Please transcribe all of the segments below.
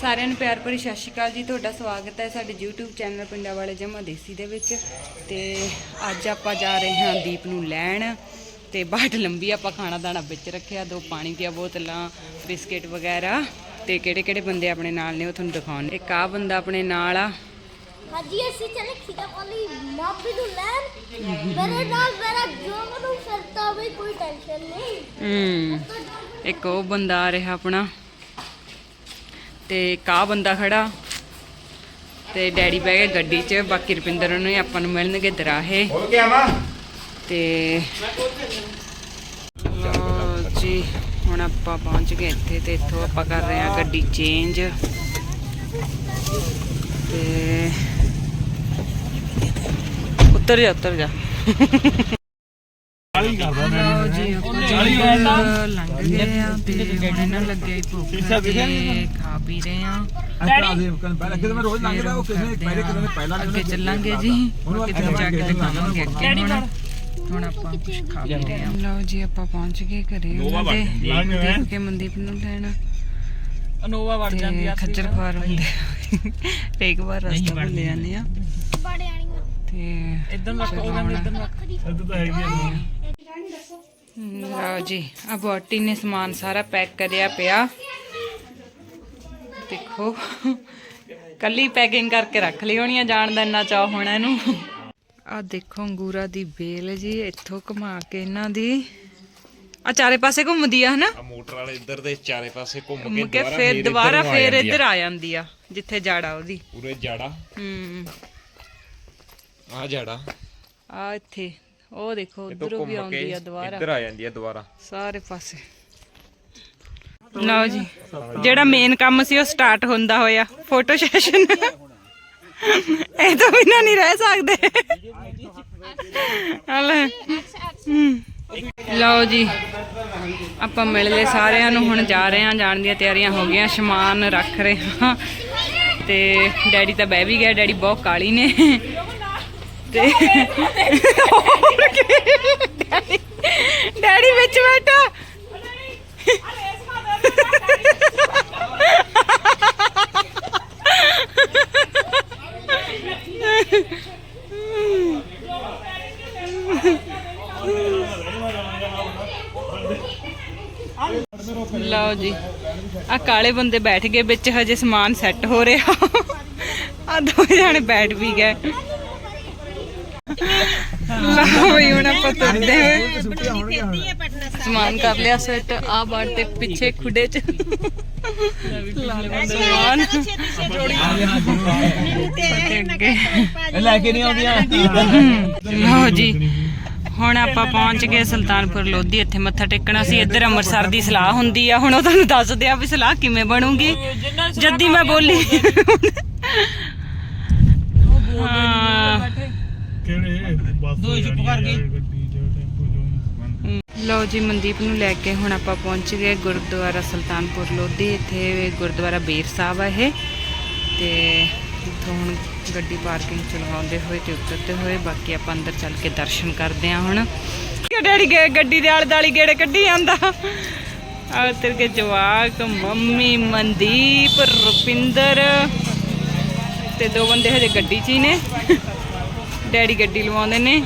ਸਾਰਿਆਂ ਨੂੰ ਪਿਆਰ ਭਰੀ ਸਤਿ ਸ਼੍ਰੀ ਅਕਾਲ ਜੀ। ਤੁਹਾਡਾ ਸਵਾਗਤ ਹੈ ਸਾਡੇ YouTube ਚੈਨਲ ਪਿੰਡਾਂ ਵਾਲੇ ਜਮਾ ਦੇਸੀ ਦੇ ਵਿੱਚ। ਤੇ ਅੱਜ ਆਪਾਂ ਜਾ ਰਹੇ ਹਾਂ ਦੀਪ ਨੂੰ ਲੈਣ। ਤੇ ਬਾਟ ਲੰਬੀ ਆਪਾਂ ਖਾਣਾ ਦਾਣਾ ਵਿੱਚ ਰੱਖਿਆ ਦੋ ਪਾਣੀ ਦੀਆਂ ਬੋਤਲਾਂ ਬਿਸਕਟ ਵਗੈਰਾ। ਤੇ ਕਿਹੜੇ ਕਿਹੜੇ ਬੰਦੇ ਆਪਣੇ ਨਾਲ ਨੇ ਉਹ ਤੁਹਾਨੂੰ ਦਿਖਾਉਣ। ਇੱਕ ਆ ਬੰਦਾ ਆਪਣੇ ਨਾਲ ਆ। ਹਾਂਜੀ ਅਸੀਂ ਚੱਲੇ ਖਿਦਾ ਵਾਲੀ ਮਾਪੀ ਨੂੰ ਲੈਣ। ਮੇਰੇ ਨਾਲ ਮੇਰਾ ਜੋ ਨੂੰ ਫਿਰਤਾ ਵੀ ਕੋਈ ਟੈਨਸ਼ਨ ਨਹੀਂ। ਹੂੰ ਇੱਕ ਉਹ ਬੰਦਾ ਆ ਰਿਹਾ ਆਪਣਾ। ਤੇ ਆਹ ਬੰਦਾ ਖੜਾ? ਤੇ ਡੈਡੀ ਬਹਿ ਗਏ ਗੱਡੀ 'ਚ ਬਾਕੀ ਰੁਪਿੰਦਰ ਨੂੰ ਆਪਾਂ ਨੂੰ ਮਿਲਣਗੇ ਦਰਾਹੇ। ਹੋ ਗਿਆ ਮਾ? ਤੇ ਲਓ ਜੀ ਹੁਣ ਆਪਾਂ ਪਹੁੰਚ ਗਏ ਇੱਥੇ ਤੇ ਇੱਥੋਂ ਆਪਾਂ ਕਰ ਰਹੇ ਹਾਂ ਗੱਡੀ ਚੇਂਜ ਤੇ ਉੱਤਰ ਜਾ ਉੱਤਰ ਜਾ। ਲਓ ਜੀ ਆਪਾਂ ਲੰਘ ਗਏ ਆ ਤੇ ਹੁਣ ਇਹਨਾਂ ਲੱਗਿਆ ਹੀ ਭੁੱਖ ਤੇ ਖਾ ਪੀ ਰਹੇ ਆ। ਅੱਗੇ ਚੱਲਾਂਗੇ ਜੀ। ਤੁਹਾਨੂੰ ਜਾ ਕੇ ਦਿਖਾਵਾਂਗੇ ਅੱਗੇ। ਹੁਣ ਹੁਣ ਆਪਾਂ ਕੁਝ ਖਾ ਪੀ ਰਹੇ ਆ। ਲਓ ਜੀ ਆਪਾਂ ਪਹੁੰਚ ਗਏ ਘਰੇ ਉਹਨਾਂ ਦੇ। ਦੇਖ ਕੇ ਮਨਦੀਪ ਨੂੰ ਲੈਣਾ। ਅਨੋਵਾ ਵੜ ਜਾਂਦੀ ਤੇ ਆ ਖੱਜਰ ਖਵਾਰ ਹੁੰਦੇ ਤੇ ਇੱਕ ਵਾਰ ਰਸਤਾ ਭੁੱਲ ਜਾਂਦੇ। ਆ। ਤੇ ਇਦਾਂ ਲੱਗ ਉਹ ਕਹਿੰਦੇ ਇਦਾਂ ਲੱਗ ਲਓ ਜੀ ਆ ਬੋਟੀ ਨੇ ਸਮਾਨ ਸਾਰਾ ਪੈਕ ਕਰਿਆ ਪਿਆ। ਦੇਖੋ ਕੱਲੀ ਪੈਕਿੰਗ ਕਰਕੇ ਰੱਖ ਲਈ ਹੋਣੀ ਆ ਜਾਣ ਦਾ ਇੰਨਾ ਚਾਹ ਹੋਣਾ ਇਹਨੂੰ। ਆ ਦੇਖੋ ਅੰਗੂਰਾ ਦੀ ਬੇਲ ਜੀ ਇੱਥੋਂ ਘੁਮਾ ਕੇ ਇਹਨਾਂ ਦੀ। ਆ ਚਾਰੇ ਪਾਸੇ ਘੁੰਮਦੀ ਆ ਹਨਾ? ਆ ਮੋਟਰ ਵਾਲੇ ਇੱਧਰ ਦੇ ਚਾਰੇ ਪਾਸੇ ਘੁੰਮ ਕੇ ਕੇ ਫਿਰ ਦੁਬਾਰਾ ਫਿਰ। ਇੱਧਰ ਆ ਜਾਂਦੀ ਆ ਜਿੱਥੇ ਜਾੜਾ ਉਹਦੀ। ਪੂਰੇ ਜਾੜਾ। ਹੂੰ। ਆ ਜਾੜਾ। ਆ ਇੱਥੇ। ਉਹ ਦੇਖੋ ਉਧਰੋਂ ਵੀ ਆਉਂਦੀ ਆ ਦੁਬਾਰਾ। ਇੱਧਰ ਆ ਜਾਂਦੀ ਆ ਦੁਬਾਰਾ। ਸਾਰੇ ਪਾਸੇ। ਲਓ ਜੀ ਜਿਹੜਾ ਮੇਨ ਕੰਮ ਸੀ ਉਹ ਸਟਾਰਟ ਹੁੰਦਾ ਹੋਇਆ। ਫੋਟੋ ਸੈਸ਼ਨ ਇਹ ਤੋਂ ਬਿਨਾਂ ਨਹੀਂ ਰਹਿ ਸਕਦੇ। ਹਲੇ। ਲਓ ਜੀ ਆਪਾਂ ਮਿਲ ਲਏ ਸਾਰਿਆਂ ਨੂੰ ਹੁਣ ਜਾ ਰਹੇ ਹਾਂ ਜਾਣ ਦੀਆਂ ਤਿਆਰੀਆਂ ਹੋ ਗਈਆਂ। ਸਮਾਨ ਰੱਖ ਰਹੇ ਹਾਂ। ਤੇ ਡੈਡੀ ਤਾਂ ਬਹਿ ਵੀ ਗਿਆ ਡੈਡੀ ਬਹੁਤ ਕਾਲੀ ਨੇ। ਤੇ ਡੈਡੀ ਡੈਡੀ ਵਿੱਚ ਬੈਠਾ। ਲਓ ਜੀ ਆ ਕਾਲੇ ਬੰਦੇ ਬੈਠ ਗਏ, ਵਿੱਚ ਹਜੇ ਸਮਾਨ ਸੈੱਟ ਹੋ ਰਿਹਾ। ਆ ਦੋ ਜਣੇ ਬੈਠ ਵੀ ਗਏ। ਲਓ ਵੀ ਹੁਣ ਆਪਾਂ ਤੁਰਦੇ ਹੋਏ। ਸਮਾਨ ਕਰ ਲਿਆ ਸੈੱਟ ਆ ਬਾੜ ਤੇ ਪਿੱਛੇ ਖੁੱਡੇ ਚ। ਲਾ ਲਿਆ ਸਮਾਨ ਤੇ ਅੱਗੇ ਲੈ ਕੇ ਨਹੀਂ ਆਉਂਦੀਆਂ। ਲਓ ਜੀ ਹੁਣ ਆਪਾਂ ਪਹੁੰਚ ਗਏ ਸੁਲਤਾਨਪੁਰ ਲੋਧੀ ਇੱਥੇ ਮੱਥਾ ਟੇਕਣਾ ਸੀ। ਇੱਧਰ ਅੰਮ੍ਰਿਤਸਰ ਦੀ ਸਲਾਹ ਹੁੰਦੀ ਆ। ਹੁਣ ਉਹ ਤੁਹਾਨੂੰ ਦੱਸਦੇ ਆ ਵੀ ਸਲਾਹ ਕਿਵੇਂ ਬਣੂਗੀ। ਜੱਦੀ ਮੈਂ ਬੋਲੀ। ਹਾਂ। ਦੋ ਚੁੱਪ ਕਰ ਗਏ ਲਓ ਜੀ ਮਨਦੀਪ ਨੂੰ ਲੈ ਕੇ ਹੁਣ ਆਪਾਂ ਪਹੁੰਚ ਗਏ ਗੁਰਦੁਆਰਾ ਸੁਲਤਾਨਪੁਰ ਲੋਧੀ। ਇੱਥੇ ਗੁਰਦੁਆਰਾ ਬੇਰ ਸਾਹਿਬ ਆ ਇਹ। ਤੇ ਇੱਥੋਂ ਹੁਣ ਗੱਡੀ ਪਾਰਕਿੰਗ ਚ ਲਗਾਉਂਦੇ ਹੋਏ ਤੇ ਉਤਰਦੇ ਹੋਏ ਬਾਕੀ ਆਪਾਂ ਅੰਦਰ ਚੱਲ ਕੇ ਦਰਸ਼ਨ ਕਰਦੇ ਹਾਂ ਹੁਣ। ਕਿ ਡੈਡੀ ਗਏ ਗੱਡੀ ਦੇ ਆਲੇ ਦਾਲੀ ਗੇੜੇ ਕੱਢੀ ਜਾਂਦਾ? ਆ ਉਤਰ ਕੇ ਜਵਾਕ ਮੰਮੀ ਮਨਦੀਪ ਰੁਪਿੰਦਰ। ਤੇ ਦੋ ਬੰਦੇ ਹਜੇ ਗੱਡੀ 'ਚ ਹੀ ਨੇ। ਡੈਡੀ ਗੱਡੀ ਲਵਾਉਂਦੇ ਨੇ।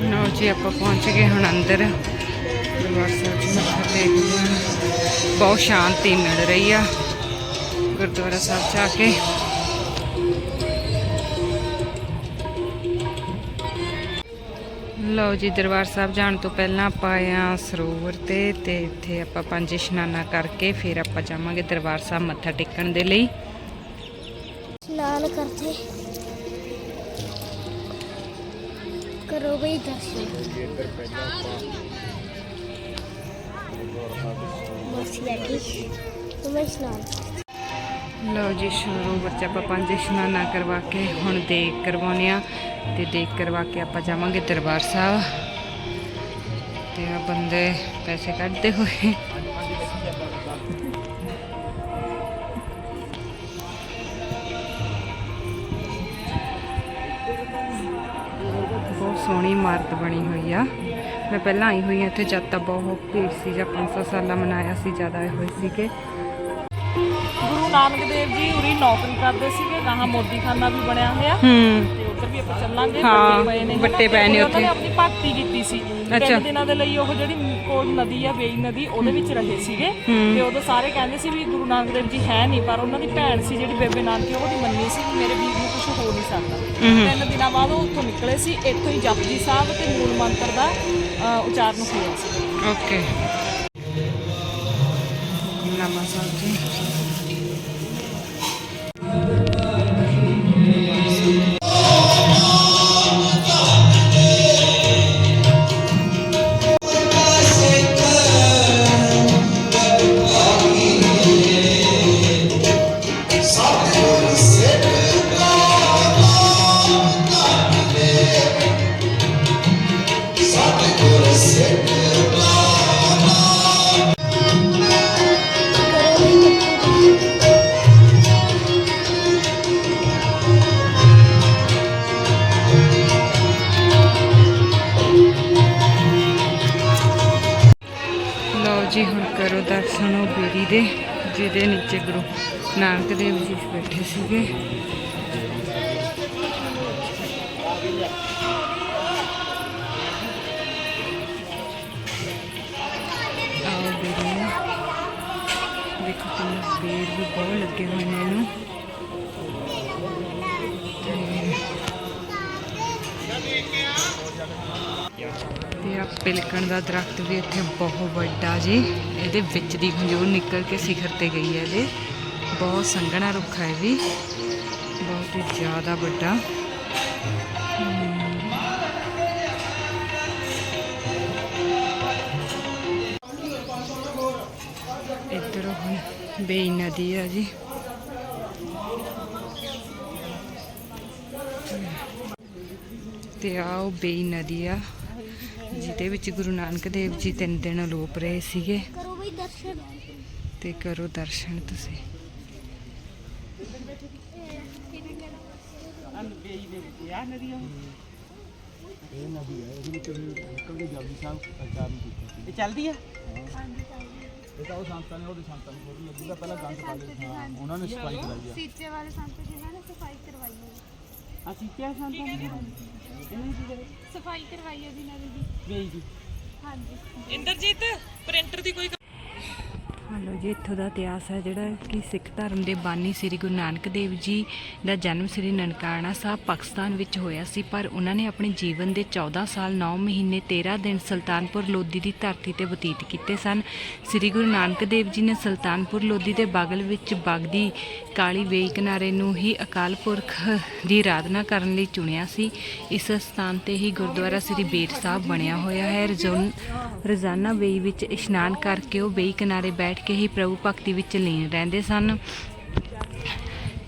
ਲੋ ਜੀ, ਆਪਾਂ ਪਹੁੰਚ ਗਏ ਹੁਣ ਅੰਦਰ। ਬਹੁਤ ਸ਼ਾਂਤੀ ਮਿਲ ਰਹੀ ਆ ਗੁਰਦੁਆਰਾ ਸਾਹਿਬ ਜਾ ਕੇ। ਲਓ ਜੀ, ਦਰਬਾਰ ਸਾਹਿਬ ਜਾਣ ਤੋਂ ਪਹਿਲਾਂ ਆਪਾਂ ਆਇਆ ਸਰੋਵਰ ਤੇ ਤੇ ਇੱਥੇ ਆਪਾਂ ਪੰਜ ਇਸ਼ਨਾਨਾ ਕਰਕੇ ਫਿਰ ਆਪਾਂ ਜਾਵਾਂਗੇ ਦਰਬਾਰ ਸਾਹਿਬ ਮੱਥਾ ਟੇਕਣ ਦੇ ਲਈ। ਇਸ਼ਨਾਨ ਕਰਦੇ ਕਰੋ ਲਓ ਜੀ, ਸ਼ੁਰੂ ਬੱਚਾ ਆਪਾਂ ਪੰਜ ਇਸ਼ਨਾਨਾ ਕਰਵਾ ਕੇ ਹੁਣ ਦੇਖ ਕਰਵਾਉਨੇ ਆ ਤੇ ਦੇਖ ਕਰਵਾ ਕੇ ਆਪਾਂ ਜਾਵਾਂਗੇ ਦਰਬਾਰ ਸਾਹਿਬ। ਤੇ ਆ ਬੰਦੇ ਪੈਸੇ ਕੱਢਦੇ ਹੋਏ। ਬਹੁਤ ਸੋਹਣੀ ਇਮਾਰਤ ਬਣੀ ਹੋਈ ਆ। ਮੈਂ ਪਹਿਲਾਂ ਆਈ ਹੋਈ ਹਾਂ ਇੱਥੇ ਜਦ ਤਾਂ ਬਹੁਤ ਭੀੜ ਸੀ ਜਾਂ 500 ਸਾਲਾ ਮਨਾਇਆ ਸੀ ਜ਼ਿਆਦਾ ਆਏ ਹੋਏ ਸੀਗੇ। ਗੁਰੂ ਨਾਨਕ ਦੇਵ ਜੀ ਉਰੀ ਨੌਕਰੀ ਕਰਦੇ ਸੀਗੇ ਗਾਹਾਂ ਮੋਦੀ ਖਾਨਾ ਵੀ ਬਣਿਆ ਹੋਇਆ। ਹੂੰ। ਤੇ ਉੱਧਰ ਵੀ ਆਪਾਂ ਚੱਲਾਂਗੇ ਹਾਂ, ਵੱਟੇ ਪਏ ਨੇ। ਉੱਥੇ। ਭਗਤੀ ਕੀਤੀ ਸੀ। ਤਿੰਨ ਦਿਨਾਂ ਦੇ ਲਈ ਉਹ ਜਿਹੜੀ ਕੋਲ ਨਦੀ ਆ ਵੇਈ ਨਦੀ ਉਹਦੇ ਵਿੱਚ ਰਹੇ ਸੀਗੇ। ਤੇ ਉਦੋਂ ਸਾਰੇ ਕਹਿੰਦੇ ਸੀ ਵੀ ਗੁਰੂ ਨਾਨਕ ਦੇਵ ਜੀ ਹੈ ਨਹੀਂ ਪਰ ਉਹਨਾਂ ਦੀ ਭੈਣ ਸੀ ਜਿਹੜੀ ਬੇਬੇ ਨਾਨਕੀ ਉਹਦੀ ਮੰਨੀ ਸੀ ਵੀ ਮੇਰੇ ਵੀਰ ਨੂੰ ਕੁਝ ਹੋ ਨਹੀਂ ਸਕਦਾ। ਤਿੰਨ ਦਿਨਾਂ ਬਾਅਦ ਉਹ ਉੱਥੋਂ ਨਿਕਲੇ ਸੀ ਇੱਥੋਂ ਹੀ ਜਪਜੀ ਸਾਹਿਬ ਤੇ ਮੂਲ ਮੰਤਰ ਦਾ ਉਚਾਰਨ ਹੋਇਆ ਸੀ। ਓਕੇ। ਜੀ, ਹੁਣ ਕਰੋ ਦਰਸ਼ਨ ਉਹ ਬੇੜੀ ਦੇ, ਜਿਹਦੇ ਨੀਚੇ ਗੁਰੂ ਨਾਨਕ ਦੇਵ ਜੀ ਬੈਠੇ ਸੀਗੇ। ਆਓ ਬੇੜੀ ਦੇਖੋ ਕਿੰਨੇ ਬੇੜ ਵੀ ਬਹੁਤ ਲੱਗੇ ਹੋਏ ਨੇ ਇਹਨੂੰ। ਪਿਲਕਣ ਦਾ ਦਰਖਤ ਵੀ ਇੱਥੇ ਬਹੁਤ ਵੱਡਾ ਜੀ। ਇਹਦੇ ਵਿੱਚ ਦੀ ਖੰਜੂਰ ਨਿਕਲ ਕੇ ਸਿਖਰ ਤੇ ਗਈ ਹੈ ਇਹਦੇ। ਬਹੁਤ ਸੰਘਣਾ ਰੁੱਖ ਹੈ ਵੀ। ਬਹੁਤ ਹੀ ਜ਼ਿਆਦਾ ਵੱਡਾ। ਇੱਧਰ ਹੁਣ ਬੇਈ ਨਦੀ ਆ ਜੀ। ਤੇ ਆ ਉਹ ਬੇਈ ਨਦੀ ਆ। ਜਿਹਦੇ ਵਿੱਚ ਗੁਰੂ ਨਾਨਕ ਦੇਵ ਜੀ ਤਿੰਨ ਦਿਨ ਅਲੋਪ ਰਹੇ ਸੀਗੇ। ਕਰੋ ਬਈ ਦਰਸ਼ਨ। ਤੇ ਕਰੋ ਦਰਸ਼ਨ ਤੁਸੀਂ। ਇਹ ਚੱਲਦੀ ਆ? ਇਹ ਤਾਂ ਉਹ ਸੰਤਾਂ ਨੇ ਉਹਦੇ ਸੰਤਾਂ ਨੂੰ ਫੋਟੋ ਲੱਗੀ ਤਾਂ ਪਹਿਲਾਂ ਗੰਦ ਪਾ ਲਈ ਹਾਂ ਉਹਨਾਂ ਨੇ ਸਫ਼ਾਈ ਕਰਾਈ ਆ। ਸੀਚੇ ਵਾਲੇ ਸੰਤ ਜਿਨ੍ਹਾਂ ਨੇ ਸਫ਼ਾਈ ਕਰਵਾਈ ਹੈ ਅਸੀਂ ਕਿਹਾ ਸੰਤਾਂ ਨੇ? ਸਫ਼ਾਈ ਕਰਵਾਈ ਹੈ ਜਿਨ੍ਹਾਂ ਦੀ ਜੀ। ਵੇਈ ਜੀ। ਹਾਂਜੀ। ਇੰਦਰਜੀਤ ਪ੍ਰਿੰਟਰ ਦੀ ਕੋਈ ਹਲੋ ਜੀ, ਇੱਥੋਂ ਦਾ ਇਤਿਹਾਸ ਹੈ ਜਿਹੜਾ ਕਿ ਸਿੱਖ ਧਰਮ ਦੇ ਬਾਨੀ ਸ੍ਰੀ ਗੁਰੂ ਨਾਨਕ ਦੇਵ ਜੀ ਦਾ ਜਨਮ ਸ੍ਰੀ ਨਨਕਾਣਾ ਸਾਹਿਬ, ਪਾਕਿਸਤਾਨ ਵਿੱਚ ਹੋਇਆ ਸੀ। ਪਰ ਉਹਨਾਂ ਨੇ ਆਪਣੇ ਜੀਵਨ ਦੇ 14 ਸਾਲ 9 ਮਹੀਨੇ 13 ਦਿਨ ਸੁਲਤਾਨਪੁਰ ਲੋਧੀ ਦੀ ਧਰਤੀ ਤੇ ਬਤੀਤ ਕੀਤੇ ਸਨ। ਸ੍ਰੀ ਗੁਰੂ ਨਾਨਕ ਦੇਵ ਜੀ ਨੇ ਸੁਲਤਾਨਪੁਰ ਲੋਧੀ ਦੇ ਬਾਗਲ ਵਿੱਚ ਵਗਦੀ ਕਾਲੀ ਵੇਈ ਕਿਨਾਰੇ ਨੂੰ ਹੀ ਅਕਾਲ ਪੁਰਖ ਦੀ ਆਰਾਧਨਾ ਕਰਨ ਲਈ ਚੁਣਿਆ ਸੀ। ਇਸ ਸਥਾਨ ਤੇ ਹੀ ਗੁਰਦੁਆਰਾ ਸ੍ਰੀ ਬੇਰ ਸਾਹਿਬ ਬਣਿਆ ਹੋਇਆ ਹੈ। ਰਜੋਨ ਰੋਜ਼ਾਨਾ ਵੇਈ ਵਿੱਚ ਇਸ਼ਨਾਨ ਕਰਕੇ ਉਹ ਵੇਈ ਕਿਨਾਰੇ ਬੈਠ ਕੇ ਹੀ ਪ੍ਰਭੂ ਭਗਤੀ ਵਿੱਚ ਲੀਨ ਰਹਿੰਦੇ ਸਨ।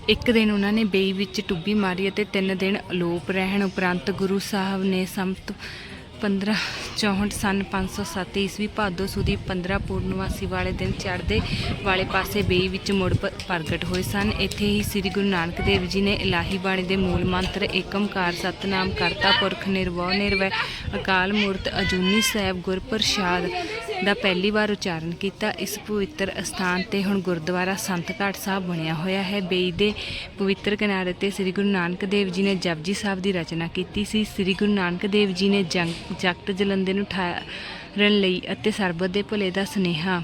ਇੱਕ ਦਿਨ ਉਹਨਾਂ ਨੇ ਬੇਈ ਵਿੱਚ ਟੁੱਬੀ ਮਾਰੀ ਅਤੇ ਤਿੰਨ ਦਿਨ ਅਲੋਪ ਰਹਿਣ ਉਪਰੰਤ ਗੁਰੂ ਸਾਹਿਬ ਨੇ ਸੰਮਤ 1564 ਸਨ 507 ਈਸਵੀ ਭਾਦੋ ਸੁਦੀ 15 ਪੂਰਨਵਾਸੀ ਵਾਲੇ ਦਿਨ ਚੜ੍ਹਦੇ ਵਾਲੇ ਪਾਸੇ ਬੇਈ ਵਿੱਚ ਮੁੜ ਪ੍ਰਗਟ ਹੋਏ ਸਨ। ਇੱਥੇ ਹੀ ਸ੍ਰੀ ਗੁਰੂ ਨਾਨਕ ਦੇਵ ਜੀ ਨੇ ਇਲਾਹੀ ਬਾਣੀ ਦੇ ਮੂਲ ਮੰਤਰ ਏਕਮਕਾਰ ਸਤਨਾਮ ਕਰਤਾ, ਪੁਰਖ ਨਿਰਭਉ ਨਿਰਵੈ। ਅਕਾਲ ਮੂਰਤ ਅਜੂਨੀ ਸਾਹਿਬ ਗੁਰਪ੍ਰਸਾਦ ਦਾ ਪਹਿਲੀ ਵਾਰ ਉਚਾਰਨ ਕੀਤਾ। ਇਸ ਪਵਿੱਤਰ ਅਸਥਾਨ ਤੇ ਹੁਣ ਗੁਰਦੁਆਰਾ ਸੰਤ ਘਾਟ ਸਾਹਿਬ ਬਣਿਆ ਹੋਇਆ ਹੈ। ਬੇਈ ਦੇ ਪਵਿੱਤਰ ਕਿਨਾਰੇ ਤੇ ਸ੍ਰੀ ਗੁਰੂ ਨਾਨਕ ਦੇਵ ਜੀ ਨੇ ਜਪਜੀ ਸਾਹਿਬ ਦੀ ਰਚਨਾ ਕੀਤੀ ਸੀ। ਸ੍ਰੀ ਗੁਰੂ ਨਾਨਕ ਦੇਵ ਜੀ ਨੇ ਜੰਗ, ਜਗਤ ਜਲੰਦੇ ਨੂੰ ਠਾਰਨ ਲਈ ਅਤੇ ਸਰਬਤ ਦੇ ਭਲੇ ਦਾ ਸੁਨੇਹਾ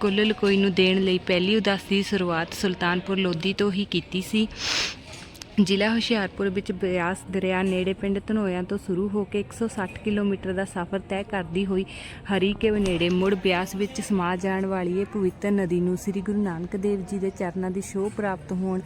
ਕੁੱਲ ਲਕੋਈ ਨੂੰ ਦੇਣ ਲਈ ਪਹਿਲੀ ਉਦਾਸੀ ਦੀ ਸ਼ੁਰੂਆਤ ਸੁਲਤਾਨਪੁਰ ਲੋਧੀ ਤੋਂ ਹੀ ਕੀਤੀ ਸੀ। ਜ਼ਿਲ੍ਹਾ ਹੁਸ਼ਿਆਰਪੁਰ ਵਿੱਚ ਬਿਆਸ ਦਰਿਆ ਨੇੜੇ ਪਿੰਡ ਧਨੋਇਆ ਤੋਂ ਸ਼ੁਰੂ ਹੋ ਕੇ 160 ਕਿਲੋਮੀਟਰ ਦਾ ਸਫ਼ਰ ਤੈਅ ਕਰਦੀ ਹੋਈ ਹਰੀਕੇ ਨੇੜੇ ਮੁੜ ਬਿਆਸ ਵਿੱਚ ਸਮਾ ਜਾਣ ਵਾਲੀ ਇਹ ਪਵਿੱਤਰ ਨਦੀ ਨੂੰ ਸ੍ਰੀ ਗੁਰੂ ਨਾਨਕ ਦੇਵ ਜੀ ਦੇ ਚਰਨਾਂ ਦੀ ਸ਼ੋਭ ਪ੍ਰਾਪਤ ਹੋਣ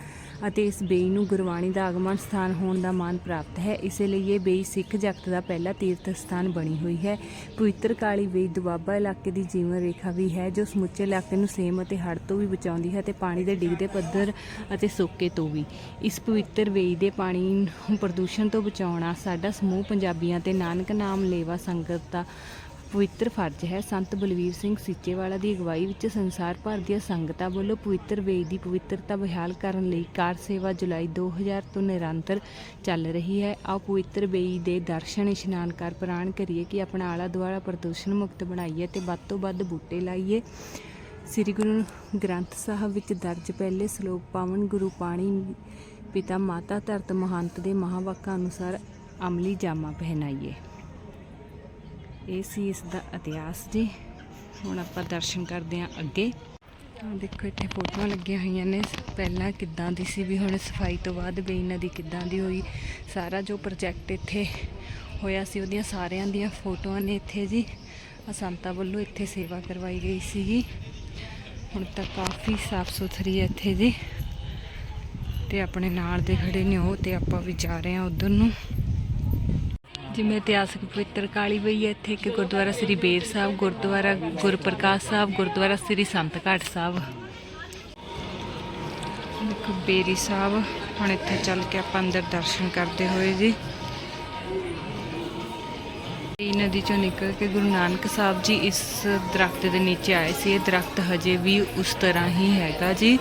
ਅਤੇ ਇਸ ਬੇਈ ਨੂੰ ਗੁਰਬਾਣੀ ਦਾ ਆਗਮਨ ਸਥਾਨ ਹੋਣ ਦਾ ਮਾਨ ਪ੍ਰਾਪਤ ਹੈ। ਇਸੇ ਲਈ ਇਹ ਬੇਈ ਸਿੱਖ ਜਗਤ ਦਾ ਪਹਿਲਾ ਤੀਰਥ ਸਥਾਨ ਬਣੀ ਹੋਈ ਹੈ। ਪਵਿੱਤਰ ਕਾਲੀ ਬੇਈ ਦੁਆਬਾ ਇਲਾਕੇ ਦੀ ਜੀਵਨ ਰੇਖਾ ਵੀ ਹੈ, ਜੋ ਸਮੁੱਚੇ ਇਲਾਕੇ ਨੂੰ ਸੇਮ ਅਤੇ ਹੜ੍ਹ ਤੋਂ ਵੀ ਬਚਾਉਂਦੀ ਹੈ ਅਤੇ ਪਾਣੀ ਦੇ ਡਿੱਗਦੇ ਪੱਧਰ ਅਤੇ ਸੋਕੇ ਤੋਂ ਵੀ। ਇਸ ਪਵਿੱਤਰ ਪਵਿੱਤਰ ਵੇਈ ਦੇ ਪਾਣੀ ਨੂੰ ਪ੍ਰਦੂਸ਼ਣ ਤੋਂ ਬਚਾਉਣਾ, ਸਾਡਾ ਸਮੂਹ ਪੰਜਾਬੀਆਂ ਤੇ ਨਾਨਕ ਨਾਮ ਲੇਵਾ ਸੰਗਤ ਦਾ ਪਵਿੱਤਰ ਫਰਜ਼ ਹੈ। ਸੰਤ ਬਲਵੀਰ ਸਿੰਘ ਸੀਚੇਵਾਲਾ ਦੀ ਅਗਵਾਈ ਵਿੱਚ ਸੰਸਾਰ ਭਰ ਦੀਆਂ ਸੰਗਤਾਂ ਵੱਲੋਂ ਪਵਿੱਤਰ ਵੇਦ ਦੀ ਪਵਿੱਤਰਤਾ ਬਹਾਲ ਕਰਨ ਲਈ ਕਾਰ ਸੇਵਾ ਜੁਲਾਈ 2000 ਤੋਂ ਨਿਰੰਤਰ ਚੱਲ ਰਹੀ ਹੈ। ਆਓ ਪਵਿੱਤਰ ਵੇਈ ਦੇ ਦਰਸ਼ਨ ਇਸ਼ਨਾਨ ਕਰ ਪ੍ਰਾਣ ਕਰੀਏ ਕਿ ਆਪਣਾ ਆਲਾ ਦੁਆਲਾ ਪ੍ਰਦੂਸ਼ਣ ਮੁਕਤ ਬਣਾਈਏ ਤੇ ਵੱਧ ਤੋਂ ਵੱਧ ਬੂਟੇ ਲਾਈਏ। ਸ੍ਰੀ ਗੁਰੂ ਗ੍ਰੰਥ ਸਾਹਿਬ ਵਿੱਚ ਦਰਜ ਪਹਿਲੇ ਸ਼ਲੋਕ, ਪਾਵਨ ਗੁਰੂ ਪਾਣੀ ਪਿਤਾ ਮਾਤਾ ਧਰਤ ਮਹੰਤ ਦੇ ਮਹਾਵਾਕਾਂ ਅਨੁਸਾਰ ਅਮਲੀ ਜਾਮਾ ਪਹਿਨਾਈਏ। ਇਹ ਸੀ ਇਸ ਦਾ ਇਤਿਹਾਸ ਜੀ। ਹੁਣ ਆਪਾਂ ਦਰਸ਼ਨ ਕਰਦੇ ਹਾਂ ਅੱਗੇ। ਦੇਖੋ, ਇੱਥੇ ਫੋਟੋਆਂ ਲੱਗੀਆਂ ਹੋਈਆਂ ਨੇ। ਪਹਿਲਾਂ ਕਿੱਦਾਂ ਦੀ ਸੀ ਵੀ ਹੁਣ ਸਫ਼ਾਈ ਤੋਂ ਬਾਅਦ ਬੇਈ ਨਦੀ ਕਿੱਦਾਂ ਦੀ ਹੋਈ। ਸਾਰਾ ਜੋ ਪ੍ਰੋਜੈਕਟ ਇੱਥੇ ਹੋਇਆ ਸੀ, ਉਹਦੀਆਂ ਸਾਰਿਆਂ ਦੀਆਂ ਫੋਟੋਆਂ ਨੇ ਇੱਥੇ ਜੀ। ਆਹ ਸੰਤਾਂ ਵੱਲੋਂ ਇੱਥੇ ਸੇਵਾ ਕਰਵਾਈ ਗਈ ਸੀਗੀ। ਹੁਣ ਤਾਂ ਕਾਫੀ ਸਾਫ਼ ਸੁਥਰੀ ਹੈ ਇੱਥੇ ਜੀ। ਤੇ ਆਪਣੇ ਨਾਲ ਦੇ ਖੜੇ ਨੇ ਉਹ ਤੇ ਆਪਾਂ ਵੀ ਜਾ ਰਹੇ ਹਾਂ ਉਧਰ ਨੂੰ। ਜਿਵੇਂ ਇਤਿਹਾਸਕ ਪਵਿੱਤਰ ਕਾਲੀ ਬਈ ਹੈ, ਇੱਥੇ ਇੱਕ ਗੁਰਦੁਆਰਾ ਸ੍ਰੀ ਬੇਰ ਸਾਹਿਬ, ਗੁਰਦੁਆਰਾ ਗੁਰਪ੍ਰਕਾਸ਼ ਸਾਹਿਬ, ਗੁਰਦੁਆਰਾ ਸ੍ਰੀ ਸੰਤ ਘਾਟ ਸਾਹਿਬ। ਦੇਖੋ ਬੇਰੀ ਸਾਹਿਬ, ਹੁਣ ਇੱਥੇ ਚੱਲ ਕੇ ਆਪਾਂ ਅੰਦਰ ਦਰਸ਼ਨ ਕਰਦੇ ਹੋਏ ਜੀ। ਇਹ ਨਦੀ ਚੋਂ ਨਿਕਲ ਕੇ ਗੁਰੂ ਨਾਨਕ ਸਾਹਿਬ ਜੀ ਇਸ ਦਰਖਤ ਦੇ ਨੀਚੇ ਆਏ ਸੀ। ਇਹ ਦਰਖਤ ਹਜੇ ਵੀ ਉਸ ਤਰ੍ਹਾਂ ਹੀ ਹੈਗਾ ਜੀ।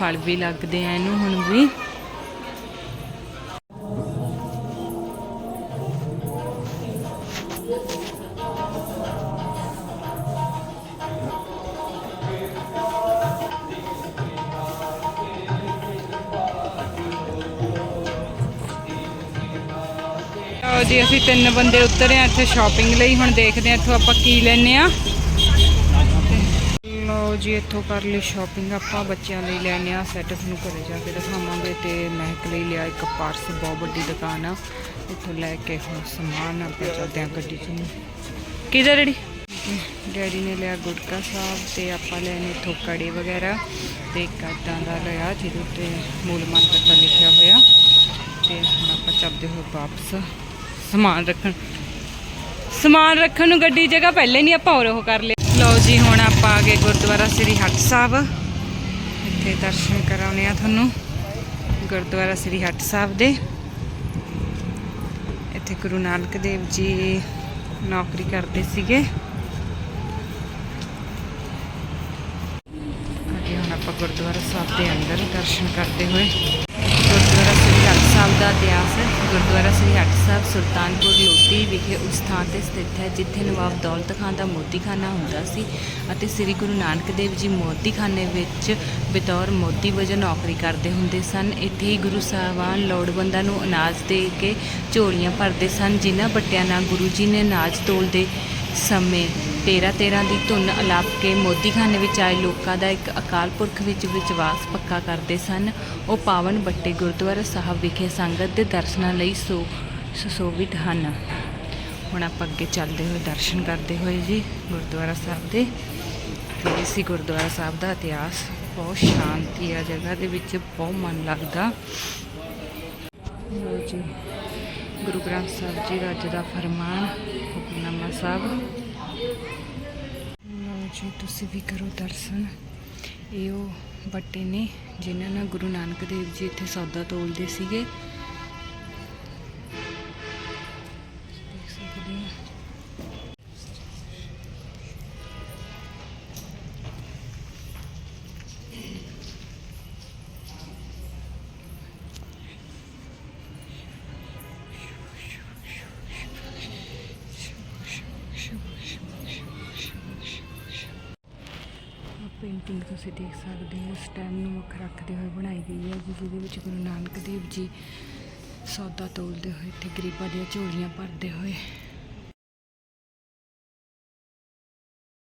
ਫਲ ਵੀ ਲੱਗਦੇ ਆ ਇਹਨੂੰ ਹੁਣ ਵੀ। ਜੀ, ਅਸੀਂ ਤਿੰਨ ਬੰਦੇ ਉਤਰੇ ਆ ਇੱਥੇ ਸ਼ਾਪਿੰਗ ਲਈ। ਹੁਣ ਦੇਖਦੇ ਆ ਇੱਥੋਂ ਆਪਾਂ ਕੀ ਲੈਣੇ ਆ। ਲਓ ਜੀ, ਇੱਥੋਂ ਕਰ ਲਈ ਸ਼ਾਪਿੰਗ ਆਪਾਂ ਬੱਚਿਆਂ ਲਈ ਲੈਨੇ ਆ ਸੈੱਟ ਤੁਹਾਨੂੰ ਘਰੇ ਜਾ ਕੇ ਦਿਖਾਵਾਂਗੇ ਤੇ ਮਹਿਕ ਲਈ ਲਿਆ ਇੱਕ ਪਾਰਸ ਬਹੁਤ ਵੱਡੀ ਦੁਕਾਨ ਆ। ਇੱਥੋਂ ਲੈ ਕੇ ਹੁਣ ਸਮਾਨ ਆਪਾਂ ਚੱਲਦੇ ਆ ਗੱਡੀ 'ਚ ਕਿਹਦਾ ਰੈਡੀ ਡੈਡੀ ਨੇ ਲਿਆ ਗੁਟਕਾ ਸਾਹਿਬ ਤੇ ਆਪਾਂ ਲੈਣੇ ਇੱਥੋਂ ਕੜੇ ਵਗੈਰਾ ਤੇ ਇੱਕ ਇੱਦਾਂ ਦਾ ਲਿਆ ਜਿਹਦੇ ਉੱਤੇ ਮੂਲ ਮੰਤਰ ਦਾ ਲਿਖਿਆ ਹੋਇਆ। ਤੇ ਹੁਣ ਆਪਾਂ ਚੱਲਦੇ ਹੋਏ ਵਾਪਸ। ਸਮਾਨ ਰੱਖਣ। ਸਮਾਨ ਰੱਖਣ ਨੂੰ ਗੱਡੀ ਜਗ੍ਹਾ ਪਹਿਲੇ ਨਹੀਂ ਆਪਾਂ ਹੋਰ ਉਹ ਕਰ ਲਿਆ। ਜੀ, ਹੁਣ ਆਪਾਂ ਆ ਗਏ ਗੁਰਦੁਆਰਾ ਸ੍ਰੀ ਹੱਟ ਸਾਹਿਬ। ਇੱਥੇ ਦਰਸ਼ਨ ਕਰਾਉਣੇ ਆ ਤੁਹਾਨੂੰ, ਗੁਰਦੁਆਰਾ ਸ੍ਰੀ ਹੱਟ ਸਾਹਿਬ ਦੇ। ਇੱਥੇ ਗੁਰੂ ਨਾਨਕ ਦੇਵ ਜੀ ਨੌਕਰੀ ਕਰਦੇ ਸੀਗੇ। ਅੱਗੇ ਹੁਣ ਆਪਾਂ ਗੁਰਦੁਆਰਾ ਸਾਹਿਬ ਦੇ ਅੰਦਰ ਦਰਸ਼ਨ ਕਰਦੇ ਹੋਏ। ਸਾਹਿਬ ਦਾ ਇਤਿਹਾਸ ਗੁਰਦੁਆਰਾ ਸ੍ਰੀ ਹਰਿ ਸਾਹਿਬ, ਸੁਲਤਾਨਪੁਰ, ਲੋਧੀ ਵਿਖੇ ਉਸ ਥਾਂ ਤੇ ਸਥਿਤ ਹੈ, ਜਿੱਥੇ ਨਵਾਬ ਦੌਲਤ ਖਾਨ ਦਾ ਮੋਦੀਖਾਨਾ ਹੁੰਦਾ ਸੀ ਅਤੇ ਸ੍ਰੀ ਗੁਰੂ ਨਾਨਕ ਦੇਵ ਜੀ ਮੋਦੀਖਾਨੇ ਵਿੱਚ ਬਤੌਰ ਮੋਦੀ ਵਜੋਂ ਨੌਕਰੀ ਕਰਦੇ ਹੁੰਦੇ ਸਨ। ਇੱਥੇ ਹੀ ਗੁਰੂ ਸਾਹਿਬਾਨ ਲੋੜਵੰਦਾਂ ਨੂੰ ਅਨਾਜ ਦੇ ਕੇ ਝੋਲੀਆਂ ਭਰਦੇ ਸਨ, ਜਿਨ੍ਹਾਂ ਬੱਟਿਆਂ ਨਾਲ ਗੁਰੂ ਜੀ ਨੇ ਅਨਾਜ ਤੋਲਦੇ ਸਮੇਂ ਤੇਰਾ ਤੇਰਾ ਦੀ ਧੁਨ ਅਲਾਪ ਕੇ ਮੋਦੀਖਾਨੇ ਵਿੱਚ ਆਏ ਲੋਕਾਂ ਦਾ ਇੱਕ ਅਕਾਲ ਪੁਰਖ ਵਿੱਚ ਵਿਸ਼ਵਾਸ ਪੱਕਾ ਕਰਦੇ ਸਨ। ਉਹ ਪਾਵਨ ਬੱਟੇ ਗੁਰਦੁਆਰਾ ਸਾਹਿਬ ਵਿਖੇ ਸੰਗਤ ਦੇ ਦਰਸ਼ਨਾਂ ਲਈ ਸੋ, ਸੁਸ਼ੋਭਿਤ ਹਨ। ਹੁਣ ਆਪਾਂ ਅੱਗੇ ਚੱਲਦੇ ਹੋਏ ਦਰਸ਼ਨ ਕਰਦੇ ਹੋਏ ਜੀ ਗੁਰਦੁਆਰਾ ਸਾਹਿਬ ਦੇ। ਤੇ ਇਸੇ ਗੁਰਦੁਆਰਾ ਸਾਹਿਬ ਦਾ ਇਤਿਹਾਸ ਬਹੁਤ ਸ਼ਾਂਤੀ ਆ, ਜਗ੍ਹਾ ਦੇ ਵਿੱਚ ਬਹੁਤ ਮਨ ਲੱਗਦਾ। ਲਓ ਜੀ, ਗੁਰੂ ਗ੍ਰੰਥ ਸਾਹਿਬ ਜੀ ਦਾ ਅੱਜ ਦਾ ਫਰਮਾਨ ਹੁਕਮਨਾਮਾ ਸਾਹਿਬ। ਲਓ ਜੀ ਤੁਸੀਂ ਵੀ ਕਰੋ ਦਰਸ਼ਨ। ਇਹ ਉਹ ਬੱਟੇ ਨੇ ਜਿਨ੍ਹਾਂ ਨਾਲ ਗੁਰੂ ਨਾਨਕ ਦੇਵ ਜੀ ਇੱਥੇ ਸੌਦਾ ਤੋਲਦੇ ਸੀਗੇ। ਪੇਂਟਿੰਗ ਤੁਸੀਂ ਦੇਖ ਸਕਦੇ ਹੋ। ਇਸ ਨੂੰ ਮੁੱਖ ਰੱਖਦੇ ਹੋਏ ਬਣਾਈ ਗਈ ਹੈ ਜੀ, ਜਿਹਦੇ ਵਿੱਚ ਗੁਰੂ ਨਾਨਕ ਦੇਵ ਜੀ ਸੌਦਾ ਤੋਲਦੇ ਹੋਏ ਤੇ ਗਰੀਬਾਂ ਦੀਆਂ ਝੋਲੀਆਂ ਭਰਦੇ ਹੋਏ